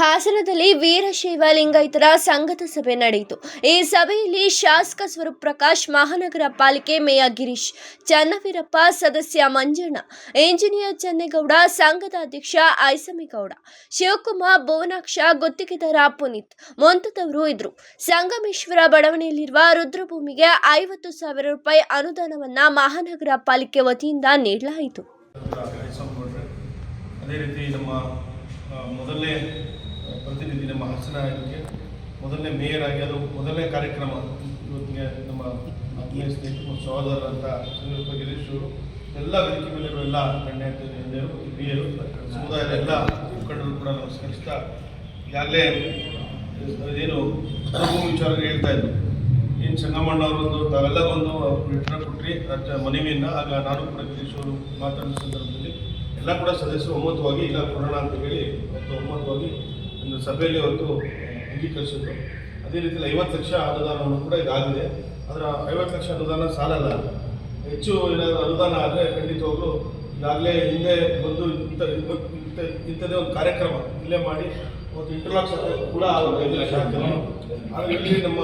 ಹಾಸನದಲ್ಲಿ ವೀರಶೈವ ಲಿಂಗಾಯತರ ಸಂಘದ ಸಭೆ ನಡೆಯಿತು. ಈ ಸಭೆಯಲ್ಲಿ ಶಾಸಕ ಸ್ವರೂಪ್ ಪ್ರಕಾಶ್ ಮಹಾನಗರ ಪಾಲಿಕೆ ಮೇಯರ್ ಗಿರೀಶ್, ಚನ್ನವೀರಪ್ಪ, ಸದಸ್ಯ ಮಂಜಣ್ಣ, ಇಂಜಿನಿಯರ್ ಚನ್ನೇಗೌಡ, ಸಂಘದ ಅಧ್ಯಕ್ಷ ಐಸಮಿಗೌಡ ಶಿವಕುಮಾರ್, ಭುವನಾಕ್ಷ, ಗುತ್ತಿಗೆದಾರ ಪುನೀತ್ ಮುಂತಾದವರು ಇದ್ರು ಸಂಗಮೇಶ್ವರ ಬಡಾವಣೆಯಲ್ಲಿರುವ ರುದ್ರಭೂಮಿಗೆ ಐವತ್ತು ಸಾವಿರ ರೂಪಾಯಿ ಅನುದಾನವನ್ನ ಮಹಾನಗರ ಪಾಲಿಕೆ ವತಿಯಿಂದ ನೀಡಲಾಯಿತು. ಅದೇ ರೀತಿ ನಮ್ಮ ಆ, ಮೊದಲನೇ ಆ, ಪ್ರತಿನಿಧಿ ನಮ್ಮ ಹಾಸನ ಇದಕ್ಕೆ ಮೊದಲನೇ ಮೇಯರ್ ಆಗಿ ಅದು ಮೊದಲನೇ ಕಾರ್ಯಕ್ರಮ. ಇವತ್ತಿಗೆ ನಮ್ಮ ಆತ್ಮೀಯ ಸ್ನೇಹಿತರು ಮತ್ತು ಸಹೋದರರಂತ ಚಂದ್ರಪ್ಪ ಗಿರೀಶ್ ಎಲ್ಲ ವೇದಿಕೆ ಮೇಲೆ ಎಲ್ಲ ಗಣ್ಯ ಹಿರಿಯರು, ಸಮುದಾಯದ ಎಲ್ಲ ಮುಖಂಡರು ಕೂಡ ನಮಸ್ಕರಿಸ್ತಾ, ಈಗಾಗಲೇ ಏನು ವಿಚಾರ ಹೇಳ್ತಾ ಇದ್ದರು ಏನು ಸಂಗಮಣ್ಣ ಅವರೊಂದು ತಾವೆಲ್ಲ ಬಂದು ಲೆಟರ್ ಕೊಟ್ಟರಿ ರಾಜ್ಯ ಮನವಿಯನ್ನು, ಆಗ ನಾನು ಕೂಡ ಗಿರೀಶ್ ಅವರು ಮಾತಾಡಿದ ಸಂದರ್ಭದಲ್ಲಿ. ಎಲ್ಲ ಕೂಡ ಸದಸ್ಯರು ಒಮ್ಮತವಾಗಿ, ಇಲ್ಲ ಕೊಡೋಣ ಅಂತ ಹೇಳಿ ಮತ್ತು ಒಮ್ಮತವಾಗಿ ಸಭೆಯಲ್ಲಿ ಅವತ್ತು ಅಂಗೀಕರಿಸಿದ್ರು. ಅದೇ ರೀತಿಯಲ್ಲಿ ಐವತ್ತು ಲಕ್ಷ ಅನುದಾನವನ್ನು ಕೂಡ ಇದಾಗಿದೆ. ಅದರ ಐವತ್ತು ಲಕ್ಷ ಅನುದಾನ ಸಾಲಲ್ಲ. ಹೆಚ್ಚು ಏನಾದರೂ ಅನುದಾನ ಆದರೆ ಖಂಡಿತವಾಗ್ಲೂ ಈಗಾಗಲೇ ಹಿಂದೆ ಬಂದು ಇಂಥ ಇಂಥ, ಇಂಥದ್ದೇ ಒಂದು ಕಾರ್ಯಕ್ರಮ ಇಲ್ಲೇ ಮಾಡಿ ಒಂದು ಇಂಟರ್ಲಾಕ್ಸ್ ಕೂಡ ಆಗುತ್ತೆ ಐದು ಲಕ್ಷ ಆಗ್ತದೆ ಆದರೆ ಇಲ್ಲಿ ನಮ್ಮ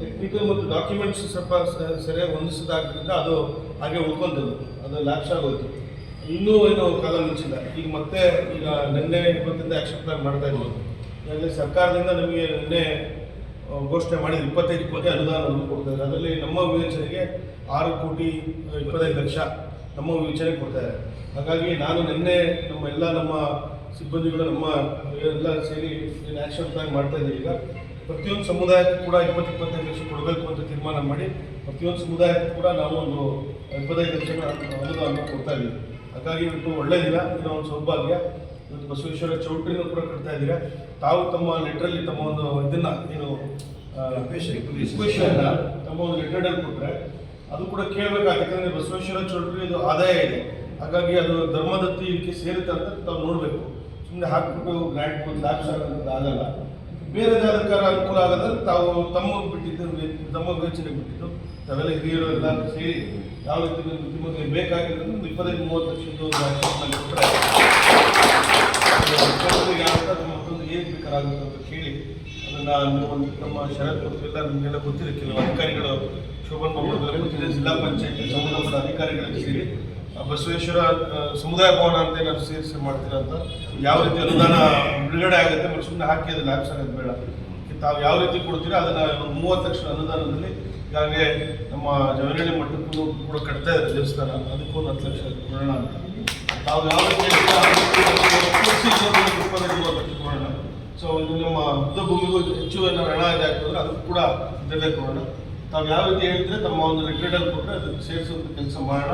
ಟೆಕ್ನಿಕಲ್ ಮತ್ತು ಡಾಕ್ಯುಮೆಂಟ್ಸ್ ಸ್ವಲ್ಪ ಸರಿಯಾಗಿ ಹೊಂದಿಸದಾದ್ರಿಂದ ಅದು ಹಾಗೆ ಉಳ್ಕೊಂಡಿದ್ದು ಅದು ಲ್ಯಾಪ್ಸ್ ಆಗೋಯ್ತು. ಇನ್ನೂ ಏನು ಕಾಲ ಮುಚ್ಚಿಲ್ಲ ಈಗ ಮತ್ತೆ ಈಗ ನಿನ್ನೆ ಇವತ್ತಿಂದ ಆಕ್ಷನ್ ಪ್ಲಾನ್ ಮಾಡ್ತಾ ಇದ್ದೀವಿ ಯಾಕಂದರೆ ಸರ್ಕಾರದಿಂದ ನಮಗೆ ನಿನ್ನೆ ಘೋಷಣೆ ಮಾಡಿದ ಇಪ್ಪತ್ತೈದು ಕೋಟಿ ಅನುದಾನವನ್ನು ಕೊಡ್ತಾರೆ ಅದರಲ್ಲಿ ನಮ್ಮ ವಿವೇಚನೆಗೆ ಆರು ಕೋಟಿ, ಇಪ್ಪತ್ತೈದು ಲಕ್ಷ ನಮ್ಮ ವಿವೇಚನೆಗೆ ಕೊಡ್ತಾರೆ ಹಾಗಾಗಿ ನಾನು ನಿನ್ನೆ ನಮ್ಮ ಎಲ್ಲ ನಮ್ಮ ಸಿಬ್ಬಂದಿಗಳು, ನಮ್ಮ ಎಲ್ಲ ಸೇರಿ ಏನು ಆ್ಯಕ್ಷನ್ ಪ್ಲಾನ್ ಮಾಡ್ತಾ ಇದ್ದೀವಿ. ಈಗ ಪ್ರತಿಯೊಂದು ಸಮುದಾಯಕ್ಕೂ ಕೂಡ ಇಪ್ಪತ್ತು, ಇಪ್ಪತ್ತೈದು ಲಕ್ಷ ಕೊಡಬೇಕು ಅಂತ ತೀರ್ಮಾನ ಮಾಡಿ ಪ್ರತಿಯೊಂದು ಸಮುದಾಯಕ್ಕೂ ಕೂಡ ನಾವು ಒಂದು ಇಪ್ಪತ್ತೈದು ಲಕ್ಷ ಅನುದಾನ ಕೊಡ್ತಾ ಇದ್ದೀವಿ. ಹಾಗಾಗಿ ಇವತ್ತು ಒಳ್ಳೆ ದಿನ ಇದು ಒಂದು ಸೌಭಾಗ್ಯ. ಇವತ್ತು ಬಸವೇಶ್ವರ ಚೌಟ್ರಿನೂ ಕೂಡ ಕಟ್ತಾ ಇದ್ದೀರಾ. ತಾವು ತಮ್ಮ ಲೆಟ್ರಲ್ಲಿ ತಮ್ಮ ಒಂದು ಇದನ್ನ ಏನು ರಿಕ್ವೆಷನ್ನ ತಮ್ಮ ಒಂದು ಲೆಟ್ರಲ್ಲಿ ಕೊಟ್ಟರೆ ಅದು ಕೂಡ ಕೇಳಬೇಕಾಗುತ್ತೆ. ಯಾಕಂದ್ರೆ ಬಸವೇಶ್ವರ ಚೌಟ್ರಿ ಇದು ಆದಾಯ ಇದೆ. ಹಾಗಾಗಿ ಅದು ಧರ್ಮದತ್ತಿ ಇದಕ್ಕೆ ಸೇರುತ್ತೆ ಅಂತ ತಾವು ನೋಡಬೇಕು. ಸುಮ್ಮನೆ ಹಾಕ್ಬಿಟ್ಟು ಗ್ರ್ಯಾಂಡ್ ಒಂದು ಲ್ಯಾಬ್ಸ್ ಆಗೋದು ಆಗಲ್ಲ. ಬೇರೆ ಯಾವ್ದಕ್ಕಾರ ಅನುಕೂಲ ಆಗದ್ರೆ ತಾವು ತಮ್ಮ ಬಿಟ್ಟಿದ್ದು ತಮ್ಮ ವಿವೇಚನೆ ಬಿಟ್ಟಿದ್ದು. ತಾವೆಲ್ಲ ಹಿರಿಯರು ಎಲ್ಲ ಸೇರಿ ಯಾವ ರೀತಿ ನಿಮಗೆ ಬೇಕಾಗಿರೋದು ಇಪ್ಪತ್ತೈದು, ಮೂವತ್ತು ಲಕ್ಷದ್ದು ಯಾವ ಮತ್ತೊಂದು ಏನು ಬೇಕಾಗುತ್ತೆ ಅಂತ ಕೇಳಿ ಅದನ್ನು ನೀವು ಒಂದು ನಮ್ಮ ಶರತ್ ಮತ್ತು ಎಲ್ಲ ನಿಮಗೆಲ್ಲ ಗೊತ್ತಿದೆ. ಕೆಲವು ಅಧಿಕಾರಿಗಳು ಶೋಭನ್ ಬಾಬು ಗೊತ್ತಿದೆ. ಜಿಲ್ಲಾ ಪಂಚಾಯತ್ ಸಂಬಂಧಪಟ್ಟ ಅಧಿಕಾರಿಗಳಿಗೆ ಸೇರಿ ಬಸವೇಶ್ವರ ಸಮುದಾಯ ಭವನ ಅಂತ ಏನಾದ್ರು ಸೇರಿಸಿ ಮಾಡ್ತೀರಾ ಅಂತ ಯಾವ ರೀತಿ ಅನುದಾನ ಬಿಡುಗಡೆ ಆಗುತ್ತೆ ಸುಮ್ಮನೆ ಹಾಕಿ ಅದನ್ನು ಹಾಕ್ಸೋದು ಬೇಡ. ತಾವು ಯಾವ ರೀತಿ ಕೊಡ್ತೀರಾ ಅದನ್ನ ಒಂದು ಮೂವತ್ತು ಲಕ್ಷ ಅನುದಾನದಲ್ಲಿ ಈಗಾಗಲೇ ನಮ್ಮ ಜವನಹಳ್ಳಿ ಮಠಕ್ಕೂ ಕೂಡ ಕಟ್ತಾ ಇದ್ದಾರೆ ದೇವಸ್ಥಾನ. ಅದಕ್ಕೂ ಒಂದು ಹತ್ತು ಲಕ್ಷ ಕೊಡೋಣ ಅಂತ. ತಾವು ಯಾವ ರೀತಿ ಕೊಡೋಣ. ಸೊ ಇದು ನಮ್ಮ ಯುದ್ಧ ಭೂಮಿಗೂ ಹೆಚ್ಚು ಏನಾದ್ರು ಹಣ ಇದೆ ಹಾಕಿದ್ರೆ ಅದಕ್ಕೂ ಕೂಡ ಇದರಲ್ಲೇ ಕೊಡೋಣ. ತಾವು ಯಾವ ರೀತಿ ಹೇಳಿದ್ರೆ ತಮ್ಮ ಒಂದು ರೆಗ್ಯುಲೇಟರ್ ಕೊಟ್ಟರೆ ಅದಕ್ಕೆ ಸೇರಿಸುವಂಥ ಕೆಲಸ ಮಾಡೋಣ.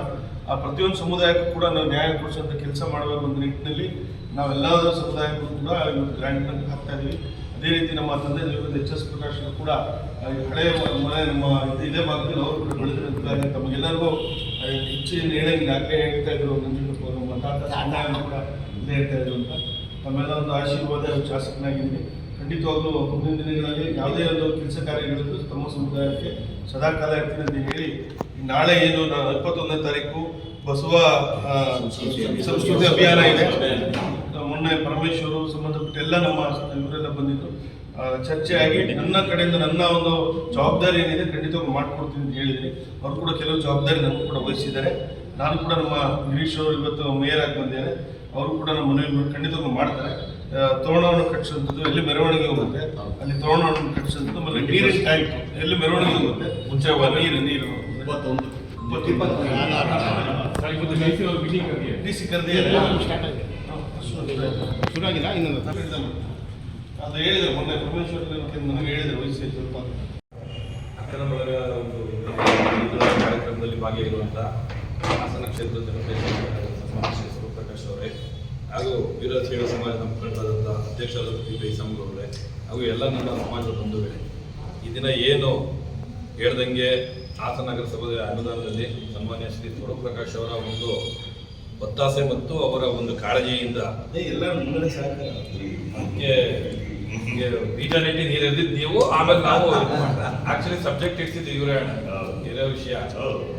ಆ ಪ್ರತಿಯೊಂದು ಸಮುದಾಯಕ್ಕೂ ಕೂಡ ನಾವು ನ್ಯಾಯ ಕೊಡಿಸುವಂಥ ಕೆಲಸ ಮಾಡಬೇಕು ಒಂದು ನಿಟ್ಟಿನಲ್ಲಿ ನಾವೆಲ್ಲ ಸಮುದಾಯಕ್ಕೂ ಕೂಡ ಗ್ರ್ಯಾಂಟ್ ಹಾಕ್ತಾ ಇದೀವಿ. ಅದೇ ರೀತಿ ನಮ್ಮ ತಂದೆ ದೇವರ ಎಚ್ ಎಸ್ ಪ್ರಕಾಶ್ ಕೂಡ ಹಳೆಯ ಮನೆ, ನಮ್ಮ ಇದು ಭಾಗದಲ್ಲಿ ಅವರು ಕೂಡ ಬೆಳೆದಿರುತ್ತಾರೆ ತಮಗೆಲ್ಲರಿಗೂ ಹೆಚ್ಚಿನ ಹೇಳಂಗಿಲ್ಲ ಯಾಕೆ ಹೇಳ್ತಾ ಇದ್ರು, ನಂಜುಂಡಪ್ಪ ಅಣ್ಣ ಕೂಡ ಹೇಳ್ತಾ ಇದ್ರು ಅಂತ. ತಮ್ಮೆಲ್ಲ ಒಂದು ಆಶೀರ್ವಾದ ಶಾಸಕನಾಗಿದ್ದೀನಿ ಖಂಡಿತವಾಗ್ಲೂ ಮುಂದಿನ ದಿನಗಳಲ್ಲಿ ಯಾವುದೇ ಒಂದು ಕೆಲಸ ಕಾರ್ಯಗಳಿದ್ರು ತಮ್ಮ ಸಮುದಾಯಕ್ಕೆ ಸದಾಕಾಲ ಇರ್ತೀನಿ ಅಂತ ಹೇಳಿ ನಾಳೆ ಏನು, ನಾ- ಇಪ್ಪತ್ತೊಂದನೇ ತಾರೀಕು ಬಸವ ಸಂಸ್ಕೃತಿ ಅಭಿಯಾನ ಇದೆ. ಮೊನ್ನೆ ಪರಮೇಶ್ವರು ಎಲ್ಲ ನಮ್ಮ ಇವರೆಲ್ಲ ಬಂದಿದ್ದು ಚರ್ಚೆಯಾಗಿ ಚರ್ಚೆ ಆಗಿ ನನ್ನ ಕಡೆಯಿಂದ ನನ್ನ ಒಂದು ಜವಾಬ್ದಾರಿ ಏನಿದೆ ಖಂಡಿತವಾಗಿ ಮಾಡ್ಕೊಡ್ತೀನಿ ಅಂತ ಹೇಳಿದ್ದೀನಿ ಅವ್ರು ಕೂಡ ಕೆಲವು ಜವಾಬ್ದಾರಿ ನನಗೂ ಕೂಡ ವಹಿಸಿದ್ದಾರೆ ನಾನು ಕೂಡ ನಮ್ಮ ಗಿರೀಶ್ ಅವರು ಇವತ್ತು ಮೇಯರ್ ಆಗಿ ಬಂದಿದ್ದಾರೆ ಅವರು ಕೂಡ ನಮ್ಮ ಮನೆಯಲ್ಲಿ ಖಂಡಿತವಾಗಿ ಮಾಡ್ತಾರೆ ತೋರಣವನ್ನು ಕಟ್ಟಿಸುವಂಥದ್ದು ಎಲ್ಲಿ ಮೆರವಣಿಗೆ ಹೋಗುತ್ತೆ ಅಲ್ಲಿ ತೋರಣವನ್ನು ಕಟ್ಟಿಸುವಂಥದ್ದು ಆಮೇಲೆ ನೀರಿನ ಟ್ಯಾಂಕ್ ಎಲ್ಲಿ ಮೆರವಣಿಗೆ ಹೋಗುತ್ತೆ ಮುಂಚೆ ನೀರು ನೀರು ಇಪ್ಪತ್ತೊಂದು ಡಿ ಸಿ ಕರೆದಿ ಶುರುವಾಗಿಲ್ಲ ಇನ್ನೊಂದು ಅದು ಹೇಳಿದ್ರು ಮೊನ್ನೆ ಪರಮೇಶ್ವರ್ ನನಗೆ ಹೇಳಿದ್ರು ವಯಸ್ಸು ಸ್ವಲ್ಪ ಅಕ್ಕನ ಬಳಗ ಒಂದು ಕಾರ್ಯಕ್ರಮದಲ್ಲಿ ಭಾಗಿಯಾಗಿರುವಂಥ ಹಾಸನ ಕ್ಷೇತ್ರದ ಜನತೆ ಶ್ರೀ ಸ್ವರೂಪ್ ಪ್ರಕಾಶ್ ಅವರೇ ಹಾಗೂ ವೀರಶೈವ ಸಮಾಜದ ಮುಖಂಡರಾದಂಥ ಅಧ್ಯಕ್ಷರಾದ ಪಿ ಪೈ ಅವರೇ ಹಾಗೂ ಎಲ್ಲ ನನ್ನ ಸಮಾಜದ ಬಂಧುಗಳೇ ಈ ದಿನ ಏನು ಹೇಳ್ದಂಗೆ ಹಾಸನ ನಗರಸಭೆಯ ಅನುದಾನದಲ್ಲಿ ಸನ್ಮಾನ್ಯ ಶ್ರೀ ಸ್ವರೂಪ್ ಪ್ರಕಾಶ್ ಅವರ ಒಂದು ಒತ್ತಾಸೆ ಮತ್ತು ಅವರ ಒಂದು ಕಾಳಜಿಯಿಂದ ಎಲ್ಲ ಮುಖ್ಯ ಬೀಜಾಲಿಟಿ ನೀರು ಎದ್ದಿದ್ದು ನೀವು ಆಮೇಲೆ ನಾವು ಆಕ್ಚುಲಿ ಸಬ್ಜೆಕ್ಟ್ ಇಟ್ಟಿದ್ದು ಇವರೇ ಬೇರೆ ವಿಷಯ.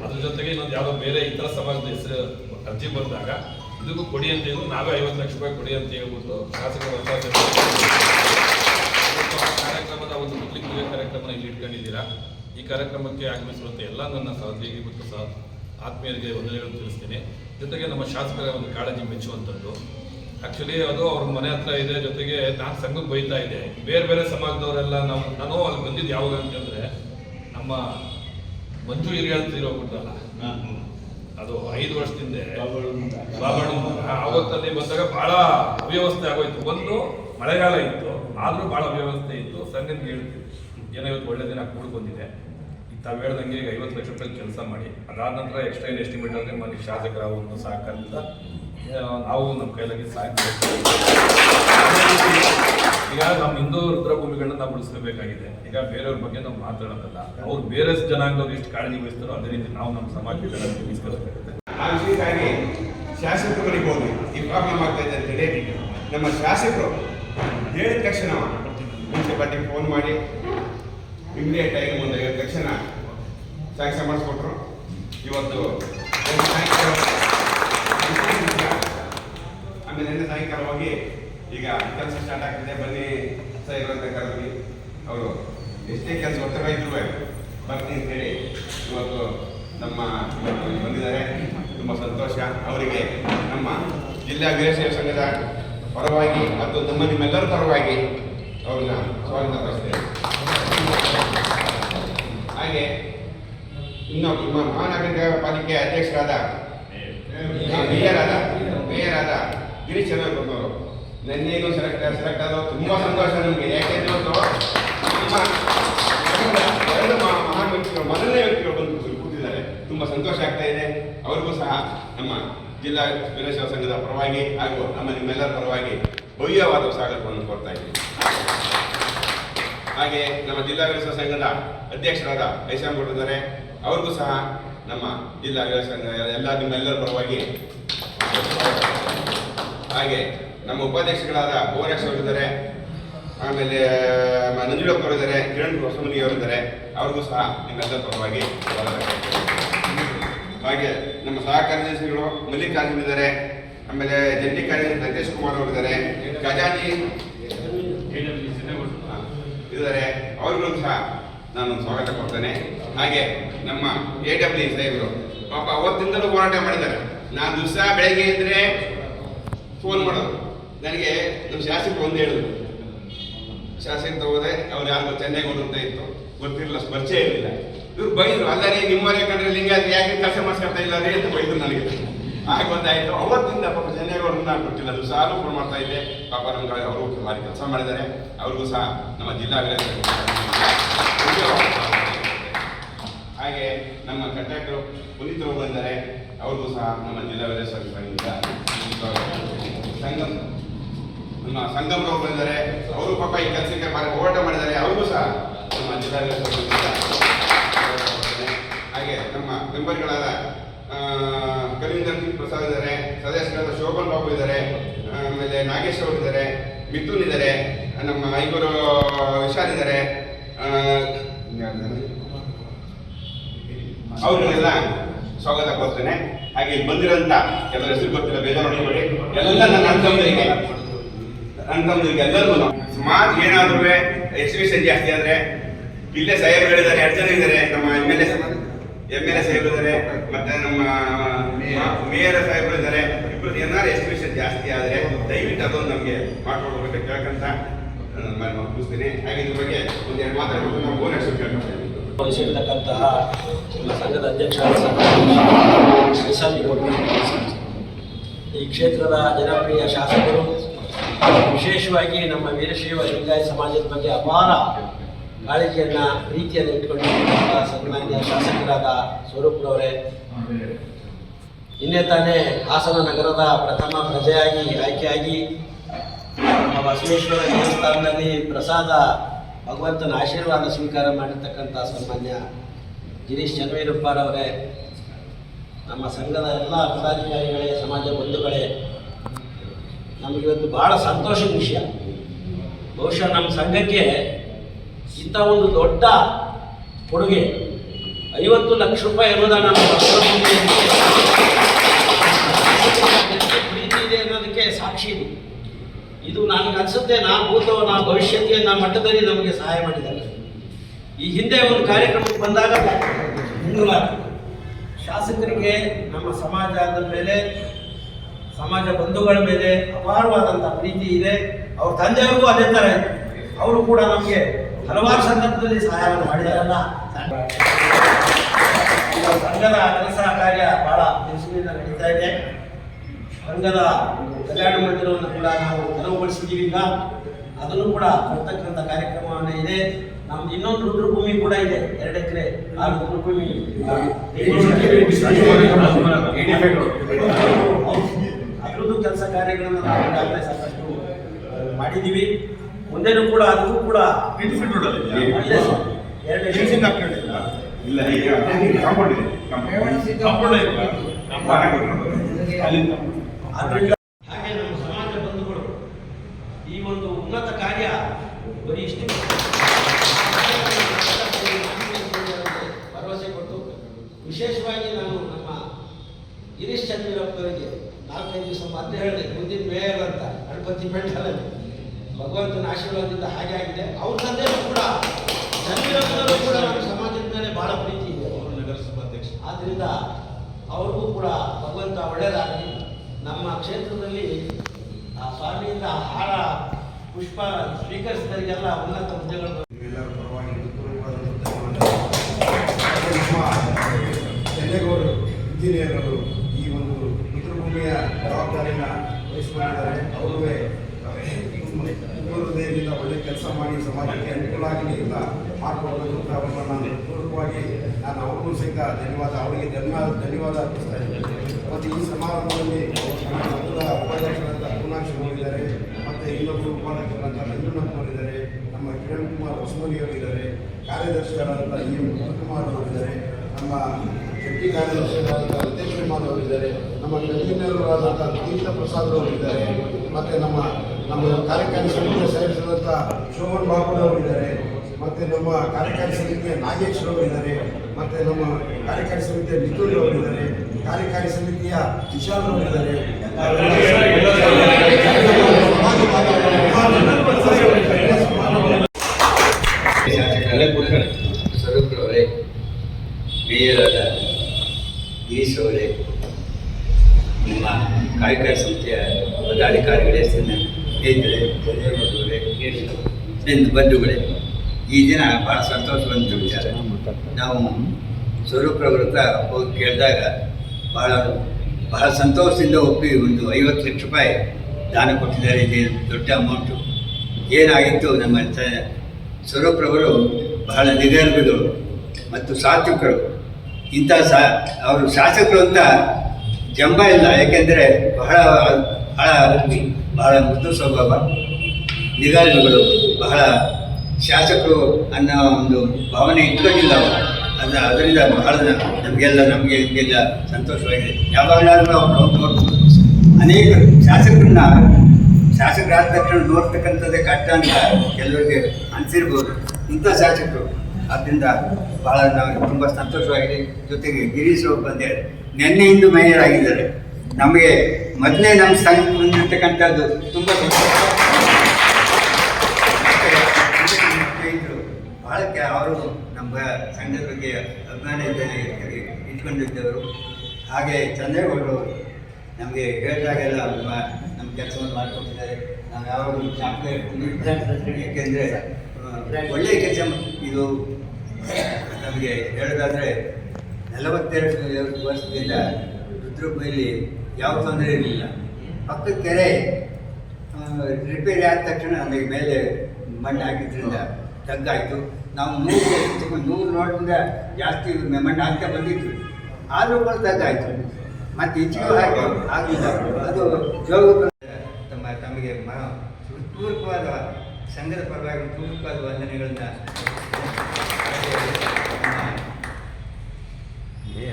ಅದ್ರ ಜೊತೆಗೆ ಇನ್ನೊಂದು ಯಾವುದೋ ಬೇರೆ ಇತರ ಸಮಾಜದ ಹೆಸರು ಅರ್ಜಿ ಬಂದಾಗ ಇದಕ್ಕೂ ಕೊಡಿ ಅಂತ ಹೇಳಿ ನಾವೇ ಐವತ್ತು ಲಕ್ಷ ರೂಪಾಯಿ ಕೊಡಿ ಅಂತ ಹೇಳ್ಬಿಟ್ಟು ಶಾಸಕರ ಒತ್ತಾಸೆ ಕಾರ್ಯಕ್ರಮದ ಒಂದು ಮುಖ್ಲಿಕ್ ಕಾರ್ಯಕ್ರಮನ ಇಲ್ಲಿ ಇಟ್ಕೊಂಡಿದ್ದೀರಾ? ಈ ಕಾರ್ಯಕ್ರಮಕ್ಕೆ ಆಗಮಿಸುವಂತೆ ಎಲ್ಲ ನನ್ನ ಸಹೋದ್ಯೋಗಿ ಮತ್ತು ಸಹ ಆತ್ಮೀಯರಿಗೆ ವಂದನೆಗಳನ್ನು ತಿಳಿಸ್ತೀನಿ. ಜೊತೆಗೆ ನಮ್ಮ ಶಾಸಕರ ಒಂದು ಕಾಳಜಿ ಮೆಚ್ಚುವಂಥದ್ದು. ಆ್ಯಕ್ಚುಲಿ ಅದು ಅವ್ರ ಮನೆ ಹತ್ರ ಇದೆ ಜೊತೆಗೆ ನಾನು ಸಂಘಕ್ಕೆ ಬೈತಾ ಇದೆ. ಬೇರೆ ಬೇರೆ ಸಮಾಜದವರೆಲ್ಲ ನಾವು ನಾನು ಅಲ್ಲಿ ಬಂದಿದ್ದು ಯಾವಾಗ ಅಂತಂದರೆ ನಮ್ಮ ಮಂಜು ಹಿರಿಯಳು ತೀರೋಗ್ಬಿಟ್ಟಲ್ಲ ಅದು ಐದು ವರ್ಷದಿಂದ ಆವತ್ತಲ್ಲಿ ಬಂದಾಗ ಬಹಳ ಅವ್ಯವಸ್ಥೆ ಆಗೋಯ್ತು. ಒಂದು ಮಳೆಗಾಲ ಇತ್ತು ಆದರೂ ಬಹಳ ಅವ್ಯವಸ್ಥೆ ಇತ್ತು. ಸಂಘಕ್ಕೆ ಹೇಳ್ತೀವಿ ಏನೋ ಇವತ್ತು ಒಳ್ಳೆ ದಿನ ಕೂಡ್ಕೊಂಡಿದೆ ತಾವು ಹೇಳ್ದಂಗೆ ಈಗ ಐವತ್ತು ಲಕ್ಷ ರೂಪಾಯಿ ಕೆಲಸ ಮಾಡಿ, ಅದಾದ ನಂತರ ಎಕ್ಸ್ಟ್ರಾ ಏನು ಎಸ್ಟಿಮೇಟ್ ಅಂದರೆ ಮನೆ ಶಾಸಕರ ಒಂದು ಸಹಕಾರದಿಂದ ನಾವು ನಮ್ಮ ಕೈಲಾಗಿ ಸಾಕು ಈಗ ನಮ್ಮ ಹಿಂದೂ ರುದ್ರಭೂಮಿಗಳನ್ನ ನಾವು ಉಳಿಸ್ಕೋಬೇಕಾಗಿದೆ. ಈಗ ಬೇರೆಯವ್ರ ಬಗ್ಗೆ ನಾವು ಮಾತಾಡೋದಲ್ಲ, ಅವ್ರು ಬೇರೆ ಜನಾಂಗದವ್ರು ಎಷ್ಟು ಕಾಳಜಿ ವಹಿಸ್ತಾರೋ ಅದೇ ರೀತಿ ನಾವು ನಮ್ಮ ಸಮಾಜದಲ್ಲಿ ವಹಿಸ್ಕೋಬೇಕಾಗುತ್ತೆ ಆ ಶಾಸಕರುಗಳಿಗೆ ಶಾಸಕರಿಗೆ ಹೋಗಿ ಈ ಪ್ರಾಬ್ಲಮ್ ಆಗ್ತಾ ಇದೆ ಅಂತೇಳಿ ನಮ್ಮ ಶಾಸಕರು ಹೇಳಿದ ತಕ್ಷಣ ಮುನ್ಸಿಪಾಲ್ಟಿಗೆ ಫೋನ್ ಮಾಡಿ. ಇಮಿಡಿಯೇಟ್ ಆಗಿ ಮುಂದೆ ತಕ್ಷಣ ಸ್ಯಾಂಕ್ಷನ್ ಮಾಡಿಸ್ಕೊಟ್ರು ಇವತ್ತು ಆಮೇಲೆ ನಿನ್ನೆ ಸಾಯಂಕಾಲ ಹೋಗಿ ಈಗ ಕೆಲಸ ಸ್ಟಾರ್ಟ್ ಆಗ್ತಿದೆ ಬನ್ನಿ ಸಹ ಇರುವಂತ ಕರೆದ್ವಿ ಅವರು ಎಷ್ಟೇ ಕೆಲಸ ಒತ್ತಡ ಇದ್ರು ಬರ್ತೀನಿ ಅಂತೇಳಿ ಇವತ್ತು ನಮ್ಮ ಬಂದಿದ್ದಾರೆ. ತುಂಬ ಸಂತೋಷ. ಅವರಿಗೆ ನಮ್ಮ ಜಿಲ್ಲಾ ವೀರಶೈವ ಸಂಘದ ಪರವಾಗಿ ಮತ್ತು ನಮ್ಮ ನಿಮ್ಮೆಲ್ಲರ ಪರವಾಗಿ ಅವ್ರನ್ನ ಸ್ವಾಗತ ಪಡಿಸ್ತೇವೆ ಹಾಗೆ ಇನ್ನು ನಮ್ಮ ಮಹಾನಗರ ಪಾಲಿಕೆ ಅಧ್ಯಕ್ಷರಾದ ಮೇಯರಾದ ಮೇಯರಾದ ಗಿರೀಶ್ ಚೆನ್ನಾಗಿ ಬಂದವರು ನೆನ್ನೆಗೂ ಸೆಲೆಕ್ಟ್ ಸೆಲೆಕ್ಟ್ ಆದವರು ತುಂಬ ಸಂತೋಷ ನಮಗೆ. ಯಾಕೆಂದ್ರೆ ಎರಡು ಮಹಾ- ಮಹಾನ್ ವ್ಯಕ್ತಿಗಳು ಮೊದಲನೇ ವ್ಯಕ್ತಿಗಳು ಬಂದು ಕೂತಿದ್ದಾರೆ. ತುಂಬ ಸಂತೋಷ ಆಗ್ತಾ ಇದೆ. ಅವ್ರಿಗೂ ಸಹ ನಮ್ಮ ಜಿಲ್ಲಾ ವೀರಶೈವ ಸಂಘದ ಪರವಾಗಿ ಹಾಗೂ ನಮ್ಮ ನಿಮ್ಮೆಲ್ಲರ ಪರವಾಗಿ ಭವ್ಯವಾದ ಸ್ವಾಗತವನ್ನು ಕೋರ್ತಾ ಇದ್ದೀನಿ. ಹಾಗೆ ನಮ್ಮ ಜಿಲ್ಲಾ ವೀರಶೈವ ಸಂಘದ ಅಧ್ಯಕ್ಷರಾದ ಐಸಾಮ್ ಇದ್ದಾರೆ. ಅವ್ರಿಗೂ ಸಹ ನಮ್ಮ ಜಿಲ್ಲಾ ಸಂಘ ಎಲ್ಲ ನಿಮ್ಮೆಲ್ಲರ ಪರವಾಗಿ ಹಾಗೆ ನಮ್ಮ ಉಪಾಧ್ಯಕ್ಷಗಳಾದ ಭುವನೇಶ್ ಅವರಿದ್ದಾರೆ ಆಮೇಲೆ ನಂಜುಳಪ್ಪ ಅವರಿದ್ದಾರೆ ಕಿರಣ್ ಹೊಸಮನಿ ಅವರಿದ್ದಾರೆ ಅವ್ರಿಗೂ ಸಹ ನಿಮ್ಮೆಲ್ಲರ ಪರವಾಗಿ ಹಾಗೆ ನಮ್ಮ ಸಹ ಕಾರ್ಯದರ್ಶಿಗಳು ಮಲ್ಲಿಕಾರ್ಜುನ್ ಇದ್ದಾರೆ, ಆಮೇಲೆ ಜಂಟಿ ಕಾರ್ಯದರ್ಶಿ ನಂದೇಶ್ ಕುಮಾರ್ ಅವರಿದ್ದಾರೆ ಖಜಾನಿ ಇದ್ದಾರೆ, ಅವ್ರಿಗೂ ಸಹ ನಾನು ಸ್ವಾಗತ ಕೊಡ್ತೇನೆ. ಹಾಗೆ ನಮ್ಮ ಎ ಡಬ್ಲ್ಯೂ ಸಾಹೇಬರು. ಪಾಪ ಅವತ್ತಿಂದಲೂ ಹೋರಾಟ ಮಾಡಿದ್ದಾರೆ. ನಾನು ದಿವಸ ಬೆಳಗ್ಗೆ ಇದ್ರೆ ಫೋನ್ ಮಾಡೋದು. ನನಗೆ ನಮ್ಮ ಶಾಸಕರು ಒಂದು ಹೇಳಿದ್ರು. ಶಾಸಕ ಹೋದೆ ಅವ್ರು ಯಾರು ಚೆನ್ನೈಗೆ ಅಂತ ಇತ್ತು. ಗೊತ್ತಿರಲಿಲ್ಲ ಪರಿಚಯ ಇರಲಿಲ್ಲ. ಇವ್ರು ಬೈದ್ರು ಅಲ್ಲ ರೀ ನಿಮ್ಮವರೇ ಕಂಡ್ರೆ ಲಿಂಗ ಯಾಕೆ ಕೆಲಸ ಮಾಡಿಸ್ಕೊಳ್ತಾ ಇಲ್ಲ ಅಂತ ಬೈದ್ರು ನನಗೆ. ಆಗ ಗೊತ್ತಾಯ್ತು. ಅವತ್ತಿಂದ ಪಾಪ ಚೆನ್ನಾಗಿ ನಾನು ಬಿಟ್ಟಿಲ್ಲ ಅದು ಸಹ ಫೋನ್ ಮಾಡ್ತಾ ಇದ್ದೆ. ಪಾಪ ನಮ್ಗೆ ಅವರು ಭಾರಿ ಕೆಲಸ ಮಾಡಿದ್ದಾರೆ. ಅವ್ರಿಗೂ ಸಹ ನಮ್ಮ ಜಿಲ್ಲಾ ಹಾಗೆ ನಮ್ಮ ಕಂಟ್ಯಾಕ್ಟರ್ ಪುನೀತ್ ಅವರು ಬಂದಿದ್ದಾರೆ ಅವ್ರಿಗೂ ಸಹ ನಮ್ಮ ಜಿಲ್ಲಾ ವೀರೇಶ್ವರ ಸಂಘದಿಂದ ಸಂಗಮ್, ನಮ್ಮ ಸಂಗಮರು ಬಂದರೆ ಅವರು ಪಾಪ ಈ ಕೆಲಸಕ್ಕೆ ಹೋರಾಟ ಮಾಡಿದ್ದಾರೆ ಅವ್ರಿಗೂ ಸಹ ನಮ್ಮ ಜಿಲ್ಲಾ ಹಾಗೆ ನಮ್ಮ ಮೆಂಬರ್ಗಳಾದ ಕಲೀಂದರ್ ಟಿ ಪ್ರಸಾದ್ ಇದ್ದಾರೆ, ಸದಸ್ಯರಾದ ಶೋಭನ್ ಬಾಬು ಇದ್ದಾರೆ ಆಮೇಲೆ ನಾಗೇಶ್ ಅವರು ಇದ್ದಾರೆ, ಮಿಥುನ್ ಇದ್ದಾರೆ, ನಮ್ಮ ಐಗೂರು ವಿಶಾಲ್ ಇದ್ದಾರೆ? ಇನ್ಯಾರಿದ್ದಾರೆ? ಸ್ವಾಗತ ಕೊಡ್ತೇನೆ. ಹಾಗೆ ಬಂದಿರೋಂಥ ಕೆಲವು ಹೆಸರು ಗೊತ್ತಿಲ್ಲ, ಬೇಜಾರು ನೋಡಿಕೊಳ್ಳಿ ಎಲ್ಲ ನನ್ನ ಅಣ್ಣ ತಮ್ಮಂದಿರಿಗೆ ಅಣ್ಣ ತಮ್ಮಂದಿರಿಗೆ ಎಲ್ಲರಿಗೂ ಸಮಾಜ ಏನಾದ್ರೂ ಎಕ್ಸಿಬಿಷನ್ ಜಾಸ್ತಿ ಆದ್ರೆ, ಇಲ್ಲೇ ಸಾಹೇಬ್ಗಳಿದ್ದಾರೆ, ಎರಡು ಜನ ಇದ್ದಾರೆ, ನಮ್ಮ M L A M L A ಸಾಹೇಬ್ರು ಇದ್ದಾರೆ ಮತ್ತೆ ನಮ್ಮ ಮೇಯರ್ ಸಾಹೇಬ್ರು ಇದ್ದಾರೆ ಇಬ್ಬರು ಏನಾದ್ರು ಎಕ್ಸಿಬಿಷನ್ ಜಾಸ್ತಿ ಆದ್ರೆ ದಯವಿಟ್ಟು ಅದೊಂದು ನಮಗೆ ಮಾಡ್ಕೊಡ್ಬೇಕು ಕೇಳ್ಕಂತ ನಾನು ಮುಗಿಸ್ತೀನಿ. ಹಾಗೆ ಇದ್ರ ಬಗ್ಗೆ ಒಂದೆರಡು ಮಾತಾಡ್ಬೇಕು ನಾವು ಭುವನೇಶ್ವರ್ ಕೇಳ್ಕೊಳ್ತೀನಿ ವಹಿಸಿರ್ತಕ್ಕಂತಹ ಸಂಘದ ಅಧ್ಯಕ್ಷ ಈ ಕ್ಷೇತ್ರದ ಜನಪ್ರಿಯ ಶಾಸಕರು, ವಿಶೇಷವಾಗಿ ನಮ್ಮ ವೀರಶೈವ ಲಿಂಗಾಯತ ಸಮಾಜದ ಬಗ್ಗೆ ಅಪಾರ ಕಾಳಜಿಯನ್ನ ರೀತಿಯಲ್ಲಿ ಇಟ್ಕೊಂಡಿರ್ತಕ್ಕಂಥ ಸನ್ಮಾನ್ಯ ಶಾಸಕರಾದ ಸ್ವರೂಪ್ರವರೇ ನಿನ್ನೆ ತಾನೇ ಹಾಸನ ನಗರದ ಪ್ರಥಮ ಪ್ರಜೆಯಾಗಿ ಆಯ್ಕೆಯಾಗಿ ಬಸವೇಶ್ವರ ದೇವಸ್ಥಾನದಲ್ಲಿ ಪ್ರಸಾದ ಭಗವಂತನ ಆಶೀರ್ವಾದ ಸ್ವೀಕಾರ ಮಾಡಿರ್ತಕ್ಕಂಥ ಸನ್ಮಾನ್ಯ ಗಿರೀಶ್ ಚನ್ನವೀರಪ್ಪರವರೇ, ನಮ್ಮ ಸಂಘದ ಎಲ್ಲ ಪದಾಧಿಕಾರಿಗಳೇ, ಸಮಾಜ ಬಂಧುಗಳೇ, ನಮಗಿವತ್ತು ಬಹಳ ಸಂತೋಷದ ವಿಷಯ. ಬಹುಶಃ ನಮ್ಮ ಸಂಘಕ್ಕೆ ಇಂಥ ಒಂದು ದೊಡ್ಡ ಕೊಡುಗೆ, ಐವತ್ತು ಲಕ್ಷ ರೂಪಾಯಿ ಅನುದಾನ ಪ್ರೀತಿ ಇದೆ ಸಾಕ್ಷಿ ಇದು. ಇದು ನನಗೆ ಅನ್ಸುತ್ತೆ, ನಾ ಭೂತವ, ನಾ ಭವಿಷ್ಯತ್ತಿನ ಮಟ್ಟದಲ್ಲಿ ನಮಗೆ ಸಹಾಯ ಮಾಡಿದ್ದಾರೆ. ಈ ಹಿಂದೆ ಒಂದು ಕಾರ್ಯಕ್ರಮಕ್ಕೆ ಬಂದಾಗ ಶಾಸಕರಿಗೆ ನಮ್ಮ ಸಮಾಜದ ಮೇಲೆ, ಸಮಾಜ ಬಂಧುಗಳ ಮೇಲೆ ಅಪಾರವಾದಂಥ ಪ್ರೀತಿ ಇದೆ. ಅವ್ರ ತಂದೆಯವ್ರಿಗೂ ಅದೇ ಥರ ಅವರು ಕೂಡ ನಮಗೆ ಹಲವಾರು ಸಂದರ್ಭದಲ್ಲಿ ಸಹಾಯವನ್ನು ಮಾಡಿದಾರಲ್ಲ. ಸಂಘದ ಕೆಲಸ ಕಾರ್ಯ ಬಹಳ ದಿವಸದಿಂದ ನಡೀತಾ ಇದೆ. ಸಂಘದ ಕಲ್ಯಾಣ ಮಂದಿರವನ್ನು ಕೂಡ ನಾವು ತೆರವುಗೊಳಿಸಿದ್ದೀವಿ ಈಗ ಅದನ್ನು ಕೂಡ ಬರ್ತಕ್ಕಂಥ ಕಾರ್ಯಕ್ರಮವನ್ನು ಇದೆ. ನಮ್ದು ಇನ್ನೊಂದು ರುದ್ರಭೂಮಿ ಕೂಡ ಇದೆ. ಎರಡು ಎಕರೆ ಆ ರುದ್ರಭೂಮಿ. ಅದರದ್ದು ಕೆಲಸ ಕಾರ್ಯಗಳನ್ನು ನಾವು ಈಗಾಗಲೇ ಸಾಕಷ್ಟು ಮಾಡಿದ್ದೀವಿ. ಮುಂದೆನೂ ಕೂಡ ಅದಕ್ಕೂ ಕೂಡ ಇದೆ. ಎರಡು ಎಕರೆ. ಇಲ್ಲ ಈಗ ಕಾಂಪೌಂಡ್ ಇದೆ. ಕಾಂಪೌಂಡ್. ಆದ್ರಿಂದ ಹಾಗೆ ನಮ್ಮ ಸಮಾಜ ಬಂಧುಗಳು, ಈ ಒಂದು ಉನ್ನತ ಕಾರ್ಯ ಬರೀ ಇಷ್ಟು. ಭರವಸೆ ಕೊಟ್ಟು ವಿಶೇಷವಾಗಿ ನಾನು ನಮ್ಮ ಗಿರೀಶ್ ಚಂದ್ರಪ್ಪರಿಗೆ ನಾಲ್ಕೈದು ದಿವಸ ಮತ್ತೆ ಹೇಳಿದೆ, ಮುಂದಿನ ಮೇಯರ್ ಅಂತ, ಗಣಪತಿ ಬೆಟ್ಟದಲ್ಲಿ ಭಗವಂತನ ಆಶೀರ್ವಾದದಿಂದ ಹಾಗೆ ಆಗಿದೆ. ಅವ್ರ ತಂದೆಯೂ ಕೂಡ ಚಂದ್ರಪ್ಪನವರು ಕೂಡ ನಮ್ಮ ಸಮಾಜದ ಮೇಲೆ ಬಹಳ ಪ್ರೀತಿ ಇದೆ ನಗರಸಭಾಧ್ಯಕ್ಷ ಆದ್ದರಿಂದ ಅವ್ರಿಗೂ ಕೂಡ ಭಗವಂತ ಒಳ್ಳೆಯದಾಗಲಿ ನಮ್ಮ ಕ್ಷೇತ್ರದಲ್ಲಿ ಆ ಸ್ವಾಮಿಯಿಂದ ಹಾರ ಪುಷ್ಪ, ಸ್ವೀಕರಿಸಿದವರಿಗೆಲ್ಲ ಉನ್ನತ ಹುದ್ದೆಗಳು ಎಲ್ಲರ ಪರವಾಗಿ. ನಮ್ಮ ಇಂಜಿನಿಯರ್ ಅವರು ಈ ಒಂದು ಮಿತ್ರಭೂಮಿಯ ಜವಾಬ್ದಾರಿನ ವಹಿಸಿಕೊಂಡಿದ್ದಾರೆ ಅವರುವೇ ಪೂರ್ವದಯದಿಂದ ಒಳ್ಳೆ ಕೆಲಸ ಮಾಡಿ ಸಮಾಜಕ್ಕೆ ಅನುಕೂಲ ಆಗಲಿ ಅಂತ ಮಾಡಿಕೊಡ್ಬೇಕು ಅಂತ ನಾನು ಪೂರ್ವಕವಾಗಿ ನಾನು ಅವ್ರಿಗೂ ಸಹಿತ ಧನ್ಯವಾದ, ಅವರಿಗೆ ಧನ್ಯವಾದ ಧನ್ಯವಾದ ಅರ್ಪಿಸ್ತಾ ಇದ್ದೇನೆ ಮತ್ತು ಈ ಸಮಾರಂಭದಲ್ಲಿ ಉಪಾಧ್ಯಕ್ಷರಾದ ಮತ್ತು ಇನ್ನೊಬ್ಬರು ಉಪಾಧ್ಯಕ್ಷರಾದ ನಂಜುನಪ್ಪನವರಿದ್ದಾರೆ ನಮ್ಮ ಕಿರಣ್ ಕುಮಾರ್ ಹೊಸಮನಿಯವರಿದ್ದಾರೆ ಕಾರ್ಯದರ್ಶಿಗಳಾದಂಥ ಇ ಕುಮಾರ್ ಅವರಿದ್ದಾರೆ. ನಮ್ಮ ಜಂಟಿ ಕಾರ್ಯದರ್ಶಿಗಳಾದಂಥ ಅಧ್ಯಕ್ಷ ಕುಮಾರ್ ಅವರಿದ್ದಾರೆ. ನಮ್ಮ ಕನ್ವೀನರಾದಂಥ ತೀರ್ಥ ಪ್ರಸಾದ್ ಅವರಿದ್ದಾರೆ. ಮತ್ತು ನಮ್ಮ ನಮ್ಮ ಕಾರ್ಯಕಾರಿ ಸಮಿತಿಯ ಸದಸ್ಯರಾದಂಥ ಶೋಭನ್ ಬಾಬುಲ್ ಅವರಿದ್ದಾರೆ. ಮತ್ತು ನಮ್ಮ ಕಾರ್ಯಕಾರಿ ಸಮಿತಿಯ ನಾಗೇಶ್ವರ ಅವರಿದ್ದಾರೆ. ಮತ್ತು ನಮ್ಮ ಕಾರ್ಯಕಾರಿ ಸಮಿತಿಯ ನಿತೂರಿ ಅವರಿದ್ದಾರೆ. ಕಾರ್ಯಕಾರಿ ಸಮಿತಿಯ ವಿಶಾಲ್ ಅವರಿದ್ದಾರೆ. ಸ್ವರೂಪರವರೇ ಮೇಯರಾದ ಗಿರೀಶ್ ಅವರೇ ನಿಮ್ಮ ಕಾರ್ಯಕಾರಿ ಸಂಸ್ಥೆಯ ಪದಾಧಿಕಾರಿಗಳೇ ಸ್ನೇಹಿತರೆ ಸ್ನೇಹಿತ ಬಂಧುಗಳೇ ಈ ದಿನ ಭಾಳ ಸಂತೋಷವಂತ ವಿಚಾರ ನಾವು ಸ್ವರೂಪರವ್ರ ಹೋಗಿ ಕೇಳಿದಾಗ ಭಾಳ ಬಹಳ ಸಂತೋಷದಿಂದ ಒಪ್ಪಿ ಒಂದು ಐವತ್ತು ಲಕ್ಷ ರೂಪಾಯಿ ದಾನ ಕೊಟ್ಟಿದ್ದಾರೆ. ಇದೆ ದೊಡ್ಡ ಅಮೌಂಟು ಏನಾಗಿತ್ತು ನಮ್ಮ ಸ್ವರೂಪ್ರವರು ಬಹಳ ನಿಗರ್ಭಿಗಳು ಮತ್ತು ಸಾತ್ವಿಕರು. ಇಂಥ ಸಾ ಅವರು ಶಾಸಕರು ಅಂತ ಜಂಬ ಇಲ್ಲ. ಯಾಕೆಂದರೆ ಬಹಳ ಬಹಳ ಬಹಳ ಮೃದು ಸ್ವಭಾವ. ನಿಗಾರಿಗಳು ಬಹಳ ಶಾಸಕರು ಅನ್ನೋ ಒಂದು ಭಾವನೆ ಇಟ್ಕೊಂಡಿಲ್ಲ ಅವರು. ಅದು ಅದರಿಂದ ಬಹಳ ಜನ ನಮಗೆಲ್ಲ ನಮಗೆ ಹಿಂಗೆಲ್ಲ ಸಂತೋಷವಾಗಿದೆ. ಯಾವಾಗಲಾದ್ರೂ ಅವ್ರು ನೋಡ್ಬೋದು. ಅನೇಕ ಶಾಸಕರನ್ನ ಶಾಸಕರಾದ ತಕ್ಷಣ ನೋಡ್ತಕ್ಕಂಥದ್ದೇ ಕಷ್ಟ ಅಂತ ಕೆಲವರಿಗೆ ಅನಿಸಿರ್ಬೋದು. ಇಂಥ ಶಾಸಕರು. ಆದ್ದರಿಂದ ಬಹಳ ನಾವು ತುಂಬ ಸಂತೋಷವಾಗಿದೆ. ಜೊತೆಗೆ ಗಿರೀಶ್ ಅವರು ಬಂದಿದ್ದಾರೆ ನಿನ್ನೆಯಿಂದ ಮೇಯರ್ ಆಗಿದ್ದಾರೆ. ನಮಗೆ ಮೊದಲೇ ನಮ್ಮ ಸಂಘ ಬಂದಿರ್ತಕ್ಕಂಥದ್ದು ತುಂಬ ಸಂತೋಷ. ಇದ್ದಲ್ಲಿ ಇಟ್ಕೊಂಡಿದ್ದವರು. ಹಾಗೆ ಚಂದ್ರೇಗೌಡರು ನಮಗೆ ಹೇಳಿದಾಗೆಲ್ಲ ನಮ್ಮ ಕೆಲಸವನ್ನು ಮಾಡಿಕೊಟ್ಟಿದ್ದಾರೆ. ನಾವು ಯಾವಾಗಲೂ ಚಾಕ್ಲೇಟ್ ಏಕೆಂದರೆ ಒಳ್ಳೆಯ ಕೆಲಸ ಇದು, ನಮಗೆ ಹೇಳೋದಾದರೆ ನಲವತ್ತೆರಡು ವರ್ಷದಿಂದ ರುದ್ರಭೂಮಿಯಲ್ಲಿ ಯಾವ ತೊಂದರೆ ಇರಲಿಲ್ಲ. ಪಕ್ಕದ ಕೆರೆ ರಿಪೇರಿ ಆದ ತಕ್ಷಣ ನಮಗೆ ಮೇಲೆ ಮಣ್ಣು ಹಾಕಿದ್ರಿಂದ ತಗ್ಗಾಯಿತು ನಾವು ನೂರು ನೂರು ನೋಟಿಂದ ಜಾಸ್ತಿ ಮೆಮಂಡ್ ಆಗ್ತಾ ಬಂದಿದ್ವಿ ಆದರೂ ಕೂಡ ತಗ್ಗಾಯಿತು ಮತ್ತು ಹೆಚ್ಚಿಗೂ ಹಾಕಿ ಆಗಲಿಲ್ಲ ಅದು ಜೋಗ ತಮ್ಮ ತಮಗೆ ಮ ಪೂರ್ವಕವಾದ ಸಂಘದ ಪರವಾಗಿ ಪೂರ್ವಕವಾದ ವಂದನೆಗಳನ್ನ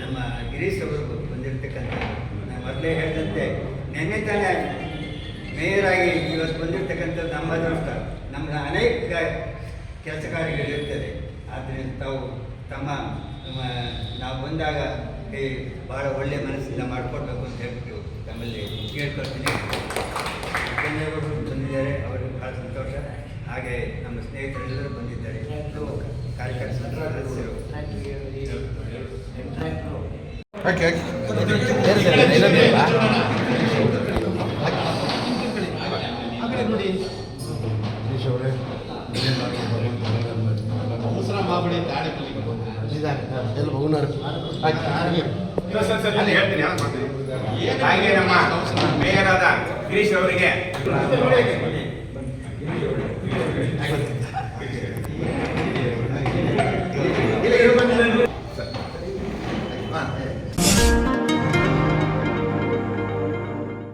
ನಮ್ಮ- ಗಿರೀಶ್ ಅವರು ಬಂದಿರತಕ್ಕಂಥ ನಾನು ಮೊದಲೇ ಹೇಳಿದಂತೆ ನೆನ್ನೆ ತಾನೇ ಮೇಯರ್ ಆಗಿ ಇವತ್ತು ಬಂದಿರತಕ್ಕಂಥದ್ದು ನಮ್ಮ ಅದೃಷ್ಟ ನಮ್ಮ ಅನೇಕ ಕೆಲಸ ಕಾರ್ಯಗಳಿರ್ತದೆ ಆದ್ದರಿಂದ ತಾವು ತಮ್ಮ ನಮ್ಮ ನಾವು ಬಂದಾಗ ಏ ಭಾಳ ಒಳ್ಳೆಯ ಮನಸ್ಸಿಂದ ಮಾಡಿಕೊಡ್ಬೇಕು ಅಂತ ಹೇಳ್ಬಿಟ್ಟು ತಮ್ಮಲ್ಲಿ ಕೇಳ್ಕೊಳ್ತೀನಿ. ಬಂದಿದ್ದಾರೆ ಅವರಿಗೆ ಭಾಳ ಸಂತೋಷ. ಹಾಗೆ ನಮ್ಮ ಸ್ನೇಹಿತರೆಲ್ಲರೂ ಬಂದಿದ್ದಾರೆ. ಕಾರ್ಯಕರ್ತರು ಸದಸ್ಯರು. ಯಾವ್ದು ಮಾಡ್ತೀನಿ. ಹಾಗೆ ನಮ್ಮ ಮೇಯರ್ ಆದ ಗಿರೀಶ್ ಅವರಿಗೆ